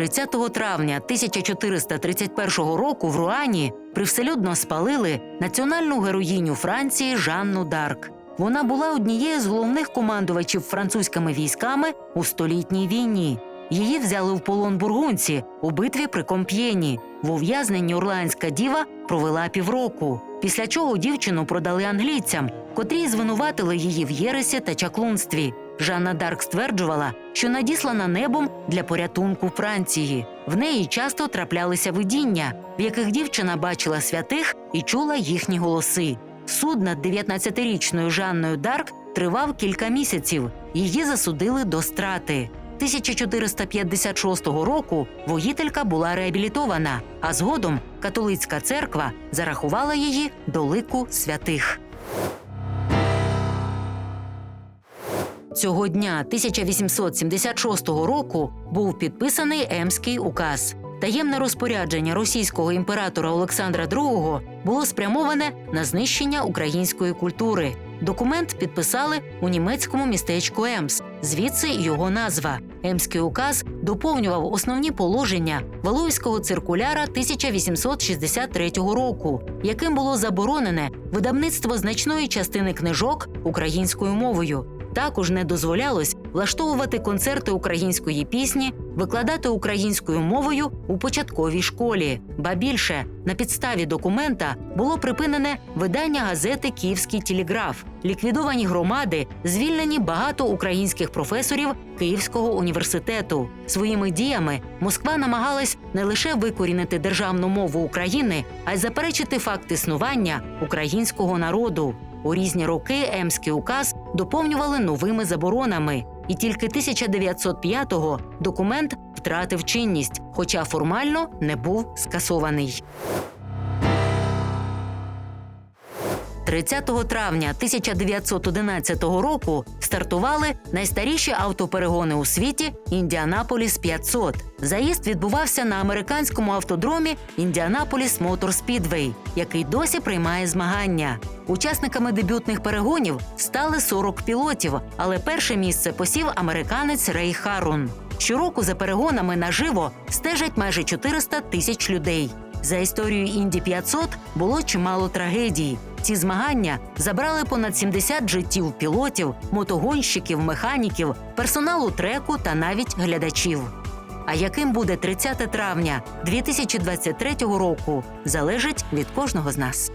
30 травня 1431 року в Руані привселюдно спалили національну героїню Франції Жанну Дарк. Вона була однією з головних командувачів французькими військами у столітній війні. Її взяли в полон бургунці у битві при Комп'єні. В ув'язненні Орлеанська діва провела півроку. Після чого дівчину продали англійцям, котрі звинуватили її в єресі та чаклунстві. Жанна Дарк стверджувала, що надіслана небом для порятунку Франції. В неї часто траплялися видіння, в яких дівчина бачила святих і чула їхні голоси. Суд над 19-річною Жанною Дарк тривав кілька місяців. Її засудили до страти. 1456 року воїтелька була реабілітована, а згодом католицька церква зарахувала її до лику святих. Цього дня 1876 року був підписаний Емський указ. Таємне розпорядження російського імператора Олександра II було спрямоване на знищення української культури. Документ підписали у німецькому містечку Емс, звідси його назва. Емський указ доповнював основні положення Валуйського циркуляра 1863 року, яким було заборонене видавництво значної частини книжок українською мовою. Також не дозволялось влаштовувати концерти української пісні, викладати українською мовою у початковій школі. Ба більше на підставі документа було припинене видання газети Київський телеграф, ліквідовані громади, звільнені багато українських професорів Київського університету. Своїми діями Москва намагалась не лише викорінити державну мову України, а й заперечити факт існування українського народу. У різні роки Емський указ доповнювали новими заборонами, і тільки 1905-го документ втратив чинність, хоча формально не був скасований. 30 травня 1911 року стартували найстаріші автоперегони у світі Індіанаполіс 500. Заїзд відбувався на американському автодромі Індіанаполіс Мотор Спідвей, який досі приймає змагання. Учасниками дебютних перегонів стали 40 пілотів, але перше місце посів американець Рей Харун. Щороку за перегонами наживо стежать майже 400 тисяч людей. За історією Інді 500 було чимало трагедій. Ці змагання забрали понад 70 життів пілотів, мотогонщиків, механіків, персоналу треку та навіть глядачів. А яким буде 30 травня 2023 року, залежить від кожного з нас.